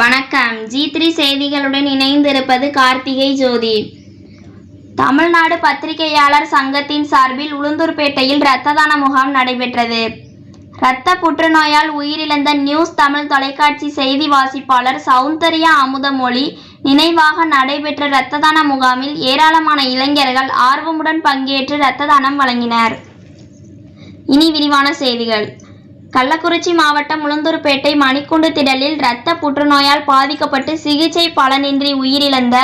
வணக்கம். G three செய்திகளுடன் இணைந்திருப்பது கார்த்திகை ஜோதி. தமிழ்நாடு பத்திரிகையாளர் சங்கத்தின் சார்பில் உளுந்தூர்பேட்டையில் இரத்த தான முகாம் நடைபெற்றது. இரத்த புற்றுநோயால் உயிரிழந்த நியூஸ் தமிழ் தொலைக்காட்சி செய்தி வாசிப்பாளர் சௌந்தர்யா அமுதமொழி நினைவாக நடைபெற்ற இரத்த தான முகாமில் ஏராளமான இளைஞர்கள் ஆர்வமுடன் பங்கேற்று இரத்த தானம் வழங்கினர். இனி விரிவான செய்திகள். கள்ளக்குறிச்சி மாவட்டம் உளுந்தூர்பேட்டை மணிக்குண்டு திடலில் இரத்த புற்றுநோயால் பாதிக்கப்பட்டு சிகிச்சை பலனின்றி உயிரிழந்த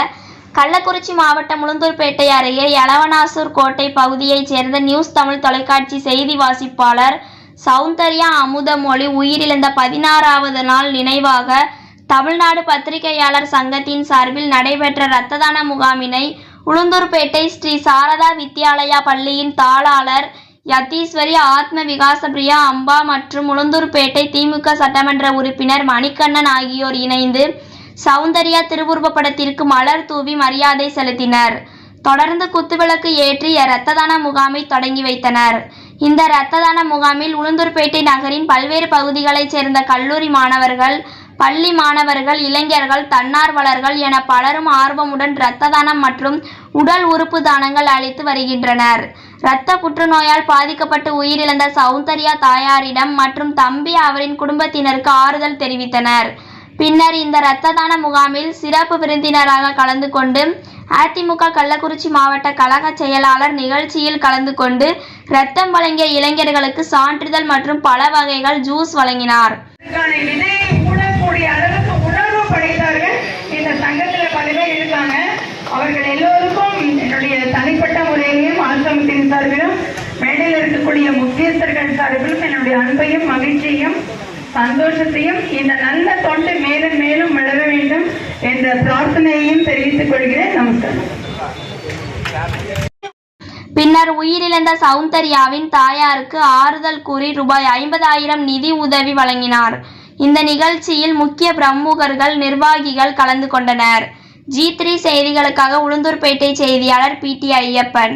கள்ளக்குறிச்சி மாவட்டம் உளுந்தூர்பேட்டை அருகே எலவனாசூர் கோட்டை பகுதியைச் சேர்ந்த நியூஸ் தமிழ் தொலைக்காட்சி செய்தி வாசிப்பாளர் சௌந்தர்யா அமுதமொழி உயிரிழந்த பதினாறாவது நாள் நினைவாக தமிழ்நாடு பத்திரிகையாளர் சங்கத்தின் சார்பில் நடைபெற்ற இரத்த தான முகாமினை உளுந்தூர்பேட்டை ஸ்ரீ சாரதா வித்யாலயா பள்ளியின் தாளாளர் யத்தீஸ்வரி ஆத்ம விகாசப்பிரியா அம்பா மற்றும் உளுந்தூர்பேட்டை திமுக சட்டமன்ற உறுப்பினர் மணிகண்ணன் ஆகியோர் இணைந்து சௌந்தர்யா திருவுருவ படத்திற்கு மலர் தூவி மரியாதை செலுத்தினர். தொடர்ந்து குத்துவிளக்கு ஏற்றி இரத்த தான முகாமை தொடங்கி வைத்தனர். இந்த இரத்த தான முகாமில் உளுந்தூர்பேட்டை நகரின் பல்வேறு பகுதிகளைச் சேர்ந்த கல்லூரி மாணவர்கள் பள்ளி மாணவர்கள் இளைஞர்கள் தன்னார்வலர்கள் என பலரும் ஆர்வமுடன் இரத்த தானம் மற்றும் உடல் உறுப்பு தானங்கள் அளித்து வருகின்றனர். இரத்த புற்றுநோயால் பாதிக்கப்பட்டு உயிரிழந்த சௌந்தர்யா தாயாரிடம் மற்றும் தம்பி அவரின் குடும்பத்தினருக்கு ஆறுதல் தெரிவித்தனர். பின்னர் இந்த இரத்த தான முகாமில் சிறப்பு விருந்தினராக கலந்து கொண்டு அதிமுக கள்ளக்குறிச்சி மாவட்ட கழக செயலாளர் நிகழ்ச்சியில் கலந்து கொண்டு இரத்தம் வழங்கிய இளைஞர்களுக்கு சான்றிதழ் மற்றும் பல வகைகள் ஜூஸ் வழங்கினார். முக்கியஸ்தர்கள் சார்பிலும் என்னுடைய அன்பையும் மகிழ்ச்சியையும் சந்தோஷத்தையும் இந்த நல்ல தொண்டு மேலும் மேலும் வளர வேண்டும் என்ற பிரார்த்தனையையும் தெரிவித்துக் கொள்கிறேன். நமஸ்காரம். பின்னர் உயிரிழந்த சௌந்தர்யாவின் தாயாருக்கு ஆறுதல் கூறி ரூபாய் ஐம்பதாயிரம் நிதி உதவி வழங்கினார். இந்த நிகழ்ச்சியில் முக்கிய பிரமுகர்கள் நிர்வாகிகள் கலந்து கொண்டனர். ஜி த்ரீ செய்திகளுக்காக உளுந்தூர்பேட்டை செய்தியாளர் பி டி ஐயப்பன்.